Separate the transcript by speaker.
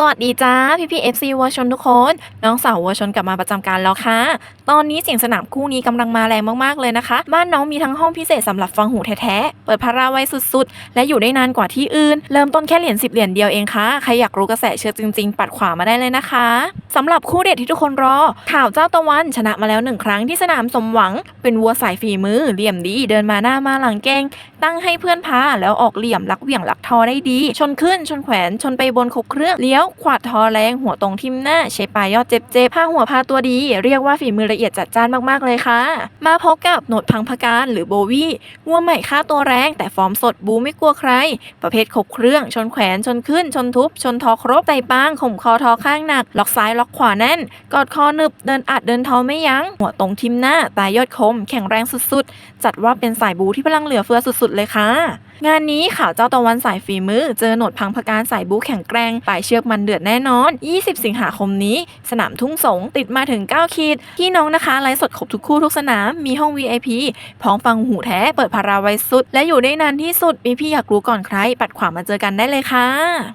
Speaker 1: สวัสดีจ้าพี่พี่เอฟซีวัวชนทุกคน น้องสาววัวชนกลับมาประจำการแล้วค่ะ ตอนนี้เสียงสนามคู่นี้กำลังมาแรงมากๆเลยนะคะ บ้านน้องมีทั้งห้องพิเศษสำหรับฟังหูแท้ๆ เปิดพาราไว้สุดๆ และอยู่ได้นานกว่าที่อื่น เริ่มต้นแค่เหรียญ10เหรียญเดียวเองค่ะ ใครอยากรู้กระแสเชิญจริงๆ ปัดขวามาได้เลยนะคะสำหรับคู่เด็ดที่ทุกคนรอ ข่าวเจ้าตะวันชนะมาแล้วหนึ่งครั้งที่สนามสมหวัง เป็นวัวสายฝีมือเหลี่ยมดี เดินมาหน้ามาหลังเก่งตั้งให้เพื่อนพาแล้วออกเหลี่ยมลักเหวี่ยงลักทอได้ดี ชนขึ้นชนแขวนชนไปบนคบเครื่องเลี้ยวขวาดทอแรงหัวตรงทิ่มหน้า ใช้ปลายยอดเจ็บเจ็บผ้าหัวพาตัวดี เรียกว่าฝีมือละเอียดจัดจ้านมากๆเลยค่ะ มาพบกับโหนดพังพการหรือโบวี่วัวใหม่ค่าตัวแรง แต่ฟอร์มสดบูไม่กลัวใคร ประเภทครบเครื่อง ชนแขวนชนขึ้น ชนทุบ ชนทอครบไตปางข่มคอทอข้างหนัก ล็อกซ้ายล็อกขวาแน่น กอดคอหนึบเดินอัดเดินทอไม่ยัง้ง หัวตรงทิมหน้าตายยอดคม แข็งแรงสุดๆ จัดว่าเป็นสายบูที่พลังเหลือเฟือสุดๆ เลยค่ะ งานนี้ข่าวเจ้าตะวันสายฝีมือ เจอโหนดพังพการสายบูแข็งแกร่งปลายเชือกมันมันเดือดแน่นอน 20 สิงหาคมนี้ สนามทุ่งสงติดมาถึง 9 ขีด พี่น้องนะคะ ไลฟ์สดครบทุกคู่ทุกสนาม มีห้อง VIP พร้อมฟังหูแท้ เปิดพาราไว้สุด และอยู่ได้นานที่สุด มีพี่อยากรู้ก่อนใคร ปัดขวามาเจอกันได้เลยค่ะ